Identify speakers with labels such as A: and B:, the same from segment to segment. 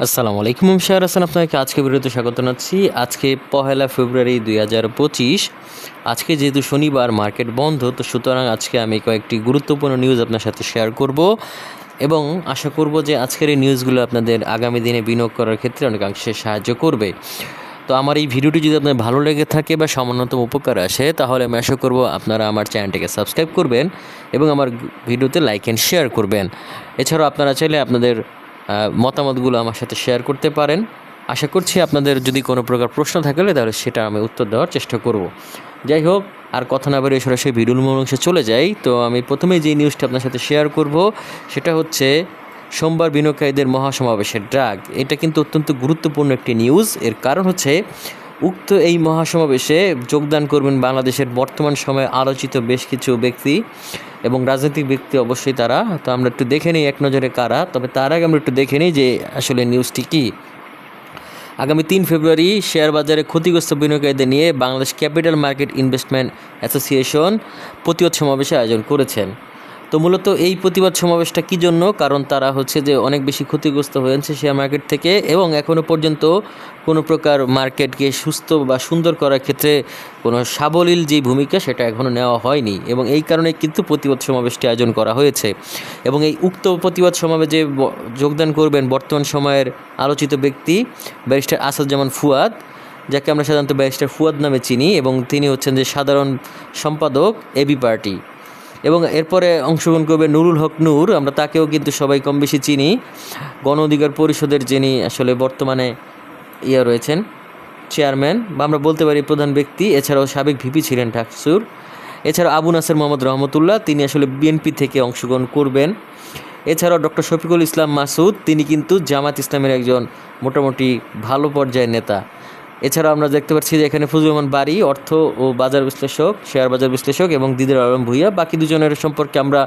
A: আসসালামু আলাইকুম শাহর হাসান আপনাকে আজকে ভিডিওতে স্বাগত জানাচ্ছি। আজকে পহেলা ফেব্রুয়ারি দুই হাজার পঁচিশ। আজকে যেহেতু শনিবার মার্কেট বন্ধ, তো সুতরাং আজকে আমি কয়েকটি গুরুত্বপূর্ণ নিউজ আপনার সাথে শেয়ার করব। এবং আশা করব যে আজকের এই নিউজগুলো আপনাদের আগামী দিনে বিনিয়োগ করার ক্ষেত্রে অনেকাংশে সাহায্য করবে। তো আমার এই ভিডিওটি যদি আপনার ভালো লেগে থাকে বা সামান্যতম উপকার আসে, তাহলে আমি আশা করব আপনারা আমার চ্যানেলটিকে সাবস্ক্রাইব করবেন এবং আমার ভিডিওতে লাইক অ্যান্ড শেয়ার করবেন। এছাড়াও আপনারা চাইলে আপনাদের মতামতগুলো আমার সাথে শেয়ার করতে পারেন। আশা করছি আপনাদের যদি কোনো প্রকার প্রশ্ন থাকলে তাহলে সেটা আমি উত্তর দেওয়ার চেষ্টা করব। যাই হোক, আর কথা না বেরিয়ে সরাসরি মূল অংশে চলে যাই। তো আমি প্রথমেই যে নিউজটা আপনার সাথে শেয়ার করব, সেটা হচ্ছে সোমবার বিনিয়োগকারীদের মহাসমাবেশের ড্রাগ এটা কিন্তু অত্যন্ত গুরুত্বপূর্ণ একটি নিউজ এর কারণ হচ্ছে উক্ত এই মহাসমাবেশে যোগদান করবেন বাংলাদেশের বর্তমান সময়ে আলোচিত বেশ কিছু ব্যক্তি এবং রাজনৈতিক ব্যক্তি অবশ্যই তারা। তো আমরা একটু দেখে নিই এক নজরে কারা, তবে তার আগে আমরা একটু দেখে নিই যে আসলে নিউজটি কী। আগামী তিন ফেব্রুয়ারি শেয়ার বাজারে ক্ষতিগ্রস্ত বিনিয়োগকারীদের নিয়ে Bangladesh capital market investment association প্রতিরোধ সমাবেশে আয়োজন করেছেন। তো মূলত এই প্রতিবাদ সমাবেশটা কী জন্য? কারণ তারা হচ্ছে যে অনেক বেশি ক্ষতিগ্রস্ত হয়েছে শেয়ার মার্কেট থেকে এবং এখনও পর্যন্ত কোনো প্রকার মার্কেটকে সুস্থ বা সুন্দর করার ক্ষেত্রে কোনো সাবলীল যে ভূমিকা সেটা এখনও নেওয়া হয়নি এবং এই কারণে কিন্তু প্রতিবাদ সমাবেশটি আয়োজন করা হয়েছে। এবং এই উক্ত প্রতিবাদ সমাবেশে যোগদান করবেন বর্তমান সময়ের আলোচিত ব্যক্তি ব্যারিস্টার আসাদুজ্জামান ফুয়াদ, যাকে আমরা সাধারণত ব্যারিস্টার ফুয়াদ নামে চিনি এবং তিনি হচ্ছেন যে সাধারণ সম্পাদক এবি পার্টি। এবং এরপরে অংশগ্রহণ করবে নুরুল হক নূর, আমরা তাকেও কিন্তু সবাই কম বেশি চিনি। গণ অধিকার পরিষদের যিনি আসলে বর্তমানে ইয়ে রয়েছেন, চেয়ারম্যান, বা আমরা বলতে পারি প্রধান ব্যক্তি, এছাড়াও সাবেক ভিপি ছিলেন ঠাকসুর এছাড়াও আবু নাসের মোহাম্মদ রহমতুল্লাহ, তিনি আসলে বিএনপি থেকে অংশগ্রহণ করবেন। এছাড়াও ডক্টর শফিকুল ইসলাম মাসুদ, তিনি কিন্তু জামাত ইসলামের একজন মোটামুটি ভালো পর্যায়ের নেতা। এছাড়াও আমরা দেখতে পাচ্ছি যে এখানে ফজলুর রহমান বাড়ি, অর্থ ও বাজার বিশ্লেষক, শেয়ার বাজার বিশ্লেষক এবং দিদের আলম ভুইয়া। বাকি দুজনের সম্পর্কে আমরা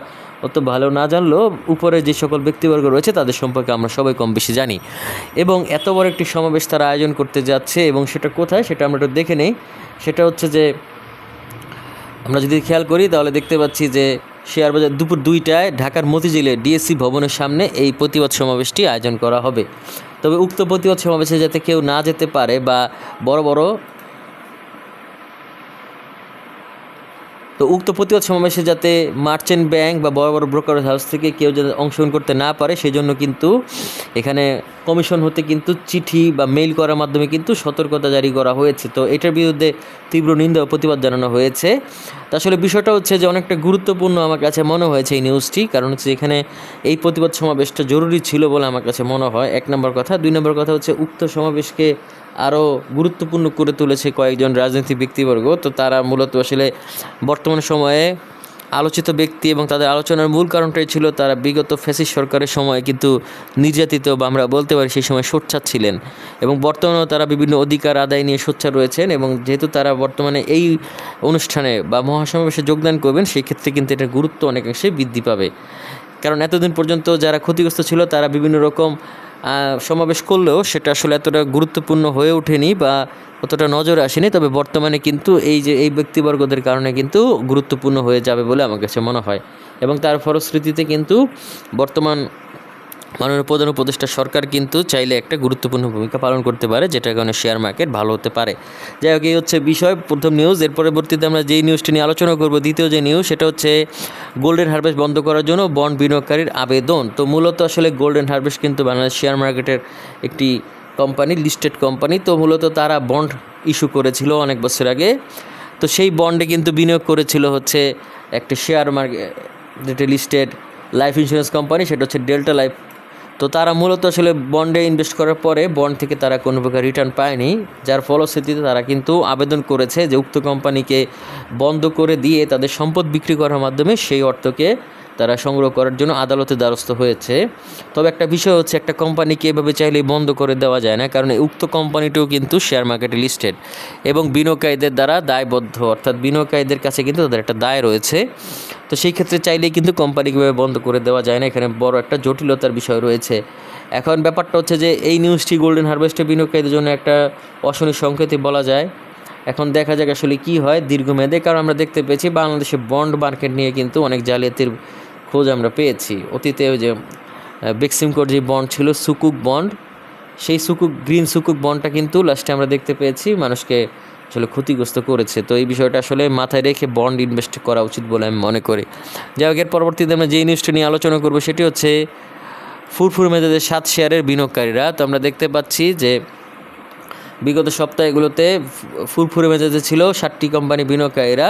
A: অত ভালো না জানলেও উপরে যে সকল ব্যক্তিবর্গ রয়েছে তাদের সম্পর্কে আমরা সবাই কম বেশি জানি। এবং এত বড় একটি সমাবেশ তারা আয়োজন করতে যাচ্ছে এবং সেটা কোথায় সেটা আমরা একটু দেখে নেই। সেটা হচ্ছে যে আমরা যদি খেয়াল করি তাহলে দেখতে পাচ্ছি যে শেয়ার বাজার দুপুর দুইটায় ঢাকার মতিঝিলে ডিএসসি ভবনের সামনে এই প্রতিবাদ সমাবেশটি আয়োজন করা হবে। তবে উক্ত প্রতিবাদ সমাবেশে যাতে কেউ না যেতে পারে বা বড় বড় তো উক্ত প্রতিবাদ সমাবেশে যাতে মার্চেন্ট ব্যাংক বা বড় বড় ব্রোকার হাউস থেকে কেউ যাতে অংশগ্রহণ করতে না পারে সেই জন্য কিন্তু এখানে কমিশন হতে কিন্তু চিঠি বা মেইল করার মাধ্যমে কিন্তু সতর্কতা জারি করা হয়েছে। তো এটার বিরুদ্ধে তীব্র নিন্দা ও প্রতিবাদ জানানো হয়েছে। তো আসলে বিষয়টা হচ্ছে যে অনেকটা গুরুত্বপূর্ণ আমার কাছে মনে হয়েছে এই নিউজটি কারণ হচ্ছে এখানে এই প্রতিবাদ সমাবেশটা জরুরি ছিল বলে আমার কাছে মনে হয়। এক নম্বর কথা। দুই নম্বর কথা হচ্ছে উক্ত সমাবেশকে আরও গুরুত্বপূর্ণ করে তুলেছে কয়েকজন রাজনৈতিক ব্যক্তিবর্গ। তো তারা মূলত আসলে বর্তমান সময়ে আলোচিত ব্যক্তি এবং তাদের আলোচনার মূল কারণটাই ছিল তারা বিগত ফ্যাসিস্ট সরকারের সময় কিন্তু নির্যাতিত বা আমরা বলতে পারি সেই সময় সোচ্চার ছিলেন এবং বর্তমানেও তারা বিভিন্ন অধিকার আদায় নিয়ে সোচ্চার রয়েছেন এবং যেহেতু তারা বর্তমানে এই অনুষ্ঠানে বা মহাসমাবেশে যোগদান করবেন, সেই ক্ষেত্রে কিন্তু এটার গুরুত্ব অনেকাংশে বৃদ্ধি পাবে। কারণ এতদিন পর্যন্ত যারা ক্ষতিগ্রস্ত ছিল তারা বিভিন্ন রকম সমাবেশ করলেও সেটা আসলে এতটা গুরুত্বপূর্ণ হয়ে ওঠেনি বা অতটা নজর আসেনি। তবে বর্তমানে কিন্তু এই যে, এই ব্যক্তিবর্গদের কারণে কিন্তু গুরুত্বপূর্ণ হয়ে যাবে বলে আমার কাছে মনে হয়। এবং তার ফলশ্রুতিতে কিন্তু বর্তমান মাননীয় প্রধান উপদেষ্টা সরকার কিন্তু চাইলে একটা গুরুত্বপূর্ণ ভূমিকা পালন করতে পারে, যেটার কারণে শেয়ার মার্কেট ভালো হতে পারে। যাই হোক, এই হচ্ছে বিষয়। প্রথম নিউজ এর পরবর্তীতে আমরা যেই নিউজটি নিয়ে আলোচনা করব, দ্বিতীয় যে নিউজ সেটা হচ্ছে গোল্ডেন হারভেস্ট বন্ধ করার জন্য বন্ড বিনিয়োগকারীর আবেদন। তো মূলত আসলে গোল্ডেন হারভেস্ট কিন্তু বাংলাদেশ শেয়ার মার্কেটের একটি কোম্পানি লিস্টেড কোম্পানি তো মূলত তারা বন্ড ইস্যু করেছিল অনেক বছর আগে। তো সেই বন্ডে কিন্তু বিনিয়োগ করেছিল হচ্ছে একটা শেয়ার মার্কেট যেটা লিস্টেড লাইফ ইন্স্যুরেন্স কোম্পানি সেটা হচ্ছে ডেল্টা লাইফ তো তারা মূলত আসলে বন্ডে ইনভেস্ট করার পরে বন্ড থেকে তারা কোনো প্রকার রিটার্ন পায়নি। যার ফলশ্রুতিতে তারা কিন্তু আবেদন করেছে যে উক্ত কোম্পানিকে বন্ধ করে দিয়ে তাদের সম্পদ বিক্রি করার মাধ্যমে সেই অর্থকে তারা সংগ্রহ করার জন্য আদালতে দ্বারস্থ হয়েছে। তবে একটা বিষয় হচ্ছে, একটা কোম্পানিকে এভাবে চাইলে বন্ধ করে দেওয়া যায় না, কারণ উক্ত কোম্পানিটিও কিন্তু শেয়ার মার্কেটে লিস্টেড এবং বিনিয়োগকারীদের দ্বারা দায়বদ্ধ, অর্থাৎ বিনিয়োগকারীদের কাছে কিন্তু তাদের একটা দায় রয়েছে। তো সেই ক্ষেত্রে চাইলেই কিন্তু কোম্পানিকে বন্ধ করে দেওয়া যায় না, এখানে বড় একটা জটিলতার বিষয় রয়েছে। এখন ব্যাপারটা হচ্ছে যে, এই নিউজটি গোল্ডেন হারভেস্টে বিনিয়োগকারীদের জন্য একটা অশনি সংকেতই বলা যায়। এখন দেখা যাক আসলে কি হয় দীর্ঘমেয়াদে, কারণ আমরা দেখতে পেয়েছি বাংলাদেশে বন্ড মার্কেট নিয়ে কিন্তু অনেক জালিয়াতির খোঁজ আমরা পেয়েছি। অতীতে ওই যে বেক্সিমকোর যে বন্ড ছিল, সুকুক বন্ড সেই সুকুক, গ্রিন সুকুক বন্ডটা কিন্তু লাস্টে আমরা দেখতে পেয়েছি, মানুষকে আসলে ক্ষতিগ্রস্ত করেছে। তো এই বিষয়টা আসলে মাথায় রেখে বন্ড ইনভেস্ট করা উচিত বলে আমি মনে করি। যাই হোক, এর পরবর্তীতে আমরা যেই নিউজটা নিয়ে আলোচনা করব, সেটি হচ্ছে ফুরফুর মেজাজের সাত শেয়ারের বিনিয়োগকারীরা। তো আমরা দেখতে পাচ্ছি যে বিগত সপ্তাহগুলোতে ফুরফুরে মেজাজে ছিল ষাটটি কোম্পানি বিনিয়োগকারীরা।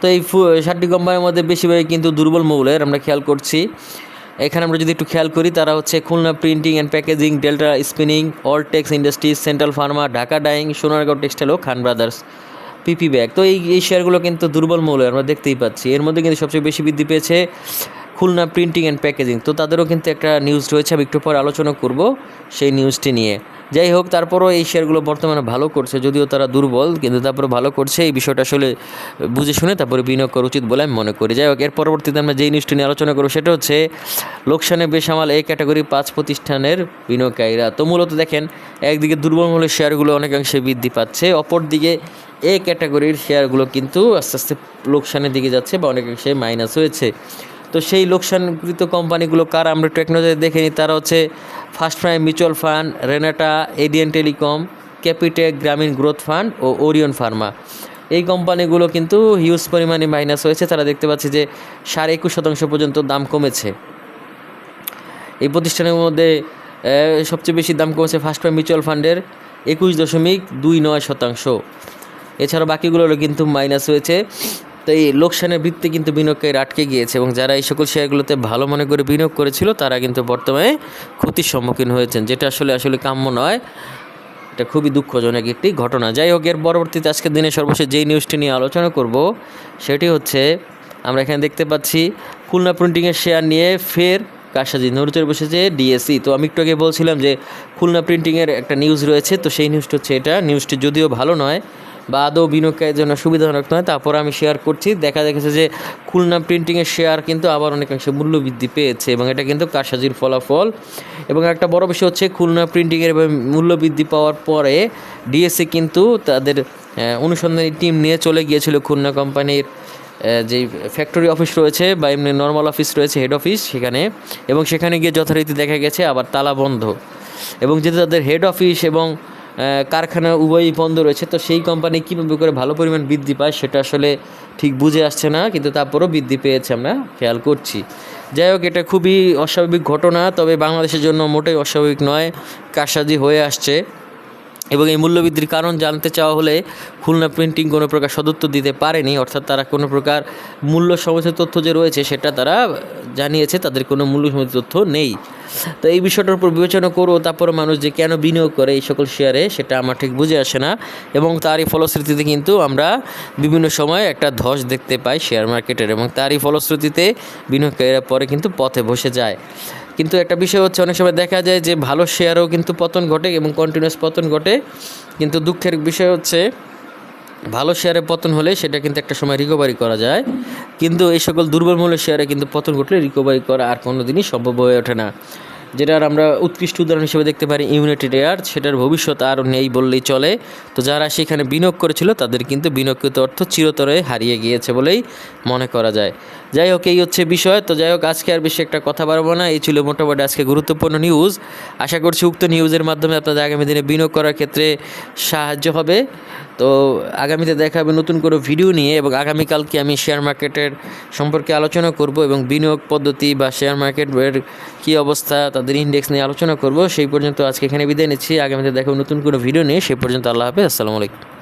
A: তো এই ষাটটি কোম্পানির মধ্যে বেশিরভাগই কিন্তু দুর্বল মৌলের, আমরা খেয়াল করছি। এখানে আমরা যদি একটু খেয়াল করি, তারা হচ্ছে Khulna printing and packaging, Delta spinning Alltex industries, central pharma, Dhaka dyeing, Sonargaon textile O Khan brothers, PP bag. তো এই এই শেয়ারগুলো কিন্তু দুর্বল মৌলের, আমরা দেখতেই পাচ্ছি। এর মধ্যে কিন্তু সবচেয়ে বেশি বৃদ্ধি পেয়েছে খুলনা প্রিন্টিং অ্যান্ড প্যাকেজিং। তো তাদেরও কিন্তু একটা নিউজ রয়েছে, আমি একটু পর আলোচনা করব সেই নিউজটি নিয়ে। যাই হোক, তারপরও এই শেয়ারগুলো বর্তমানে ভালো করছে, যদিও তারা দুর্বল, কিন্তু তারপরে ভালো করছে। এই বিষয়টা আসলে বুঝে শুনে তারপরে বিনিয়োগ করা উচিত বলে আমি মনে করি। যাই হোক, এর পরবর্তীতে আমরা যেই নিউজটি নিয়ে আলোচনা করব, সেটা হচ্ছে লোকসানে বেসামাল এই ক্যাটাগরি পাঁচ প্রতিষ্ঠানের বিনিয়োগকারীরা। তো মূলত দেখেন, একদিকে দুর্বল মূল্যের শেয়ারগুলো অনেকাংশে বৃদ্ধি পাচ্ছে, অপরদিকে এ ক্যাটাগরির শেয়ারগুলো কিন্তু আস্তে আস্তে লোকসানের দিকে যাচ্ছে বা অনেকাংশে মাইনাস হয়েছে। তো সেই লোকসানকৃত কোম্পানিগুলো কার? আমরা একটু এক নজরে দেখে নিই। তারা হচ্ছে first prime mutual fund, Renata ADN telecom, Capitec Grameen growth fund ও ওরিয়ন ফার্মা। এই কোম্পানিগুলো কিন্তু হিউজ পরিমাণে মাইনাস হয়েছে। তারা দেখতে পাচ্ছে যে সাড়ে একুশ শতাংশ পর্যন্ত দাম কমেছে। এই প্রতিষ্ঠানের মধ্যে সবচেয়ে বেশি দাম কমেছে ফার্স্ট প্রাইম মিউচুয়াল ফান্ডের একুশ দশমিক দুই নয় শতাংশ। এছাড়া বাকিগুলোরও কিন্তু মাইনাস হয়েছে। তো এই লোকসানের বৃত্তে কিন্তু বিনিয়োগকারীরা আটকে গিয়েছে এবং যারা এই সকল শেয়ারগুলোতে ভালো মনে করে বিনিয়োগ করেছিল, তারা কিন্তু বর্তমানে ক্ষতির সম্মুখীন হয়েছেন, যেটা আসলে আসলে কাম্য নয়। এটা খুবই দুঃখজনক একটি ঘটনা। যাই হোক, এর পরবর্তীতে আজকের দিনে সর্বশেষ যেই নিউজটি নিয়ে আলোচনা করব, সেটি হচ্ছে, আমরা এখানে দেখতে পাচ্ছি, খুলনা প্রিন্টিংয়ের শেয়ার নিয়ে ফের কারসাজি নড়চড়ে বসেছে ডিএসসি তো আমি একটু আগে বলছিলাম যে, খুলনা প্রিন্টিংয়ের একটা নিউজ রয়েছে, তো সেই নিউজটা হচ্ছে এটা। নিউজটি যদিও ভালো নয় বা আদৌ বিনিয়োগের জন্য সুবিধাজনক নয়, তারপর আমি শেয়ার করছি। দেখা দেখেছে যে খুলনা প্রিন্টিংয়ের শেয়ার কিন্তু আবার অনেকাংশে মূল্য বৃদ্ধি পেয়েছে এবং এটা কিন্তু কারসাজির ফলাফল। এবং একটা বড় বিষয় হচ্ছে খুলনা প্রিন্টিংয়ের মূল্য বৃদ্ধি পাওয়ার পরে ডিএসসি কিন্তু তাদের অনুসন্ধানী টিম নিয়ে চলে গিয়েছিল খুলনা কোম্পানির যে ফ্যাক্টরি অফিস রয়েছে বা এমনি নর্মাল অফিস রয়েছে হেড অফিস সেখানে। এবং সেখানে গিয়ে যথারীতি দেখা গেছে আবার তালা বন্ধ। এবং যেহেতু তাদের হেড অফিস এবং কারখানা উভয়ই বন্ধ রয়েছে, তো সেই কোম্পানি কীভাবে করে ভালো পরিমাণ বৃদ্ধি পায় সেটা আসলে ঠিক বুঝে আসছে না, কিন্তু তারপরও বৃদ্ধি পেয়েছে আমরা খেয়াল করছি। যাই হোক, এটা খুবই অস্বাভাবিক ঘটনা, তবে বাংলাদেশের জন্য মোটেই অস্বাভাবিক নয়, কারসাজি হয়ে আসছে। এবং এই মূল্যবৃদ্ধির কারণ জানতে চাওয়া হলে খুলনা প্রিন্টিং কোনো প্রকার সদুত্তর দিতে পারেনি, অর্থাৎ তারা কোনো প্রকার মূল্য সমস্ত তথ্য যে রয়েছে সেটা তারা জানিয়েছে, তাদের কোনো মূল্য সমস্ত তথ্য নেই। তো এই বিষয়টার উপর বিবেচনা করো তারপরে মানুষ যে কেন বিনিয়োগ করে এই সকল শেয়ারে সেটা আমার ঠিক বুঝে আসে না। এবং তারই ফলশ্রুতিতে কিন্তু আমরা বিভিন্ন সময় একটা ধস দেখতে পাই শেয়ার মার্কেটের এবং তারই ফলশ্রুতিতে বিনিয়োগকারীরা পরে কিন্তু পথে বসে যায়। কিন্তু একটা বিষয় হচ্ছে, অনেক সময় দেখা যায় যে ভালো শেয়ারও কিন্তু পতন ঘটে এবং কন্টিনিউস পতন ঘটে। কিন্তু দুঃখের বিষয় হচ্ছে, ভালো শেয়ারে পতন হলে সেটা কিন্তু একটা সময় রিকভারি করা যায়। কিন্তু এই সকল দুর্বল মূল্যের শেয়ারে কিন্তু পতন ঘটলে রিকভারি করা আর কোনো দিনই সম্ভব হয়ে ওঠে না। যেটার আমরা উৎকৃষ্ট উদাহরণ হিসেবে দেখতে পারি ইউনাইটেড এয়ার সেটার ভবিষ্যৎ আর নেই বললেই চলে। তো যারা সেখানে বিনিয়োগ করেছিল, তাদের কিন্তু বিনিয়োগকৃত অর্থ চিরতরে হারিয়ে গিয়েছে বলেই মনে করা যায়। যাই হোক, এই হচ্ছে বিষয়। তো যাই হোক, আজকে আর বেশি একটা কথা পারব না। এই ছিল মোটামুটি আজকে গুরুত্বপূর্ণ নিউজ আশা করছি উক্ত নিউজের মাধ্যমে আপনাদের আগামী দিনে বিনিয়োগ করার ক্ষেত্রে সাহায্য হবে। তো আগামীতে দেখা হবে নতুন করে ভিডিও নিয়ে এবং আগামীকালকে আমি শেয়ার মার্কেটের সম্পর্কে আলোচনা করব এবং বিনিয়োগ পদ্ধতি বা শেয়ার মার্কেটের কী অবস্থা, তাদের ইন্ডেক্স নিয়ে আলোচনা করব। সেই পর্যন্ত আজকে এখানে বিদায় নিচ্ছি। আগামীতে দেখা নতুন কোনো ভিডিও নিয়ে। সেই পর্যন্ত আল্লাহ হাফেজ। আসসালামু আলাইকুম।